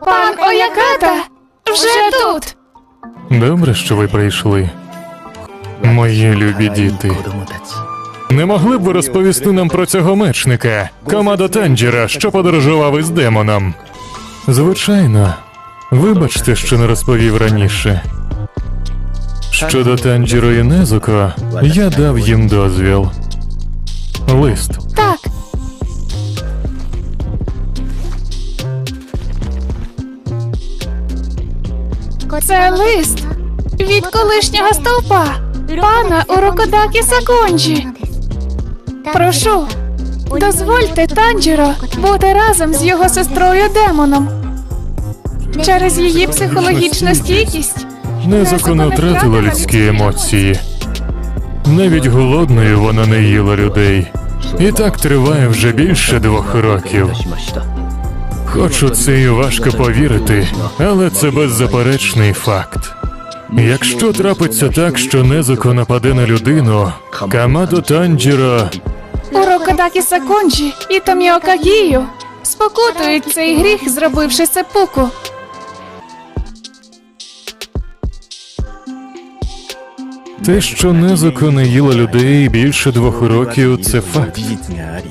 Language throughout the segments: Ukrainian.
Пан Ояката вже тут. Добре, що ви прийшли. Мої любі діти. Не могли б ви розповісти нам про цього мечника, Комадо Танджера, що подорожував із демоном? Звичайно. Вибачте, що не розповів раніше. Щодо Танджіро і Незуко, я дав їм дозвіл. Лист. Так. Це лист від колишнього стовпа, пана Урокодакі Саконджі. Прошу, дозвольте Танджіро бути разом з його сестрою демоном. Через її психологічну стійкість не втратила людські емоції. Навіть голодною вона не їла людей. І так триває вже більше двох років. Хоч у це і важко повірити, але це беззаперечний факт. Якщо трапиться так, що Незуко нападе на людину, Камадо Танджіро Урокодакі Саконджі і Томіока Гію спокутують цей гріх, зробивши сепуку. Те, що незаконно їла людей більше двох років, це факт.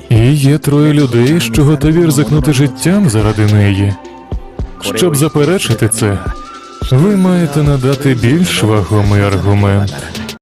І є троє людей, що готові ризикнути життям заради неї. Щоб заперечити це, ви маєте надати більш вагомий аргумент.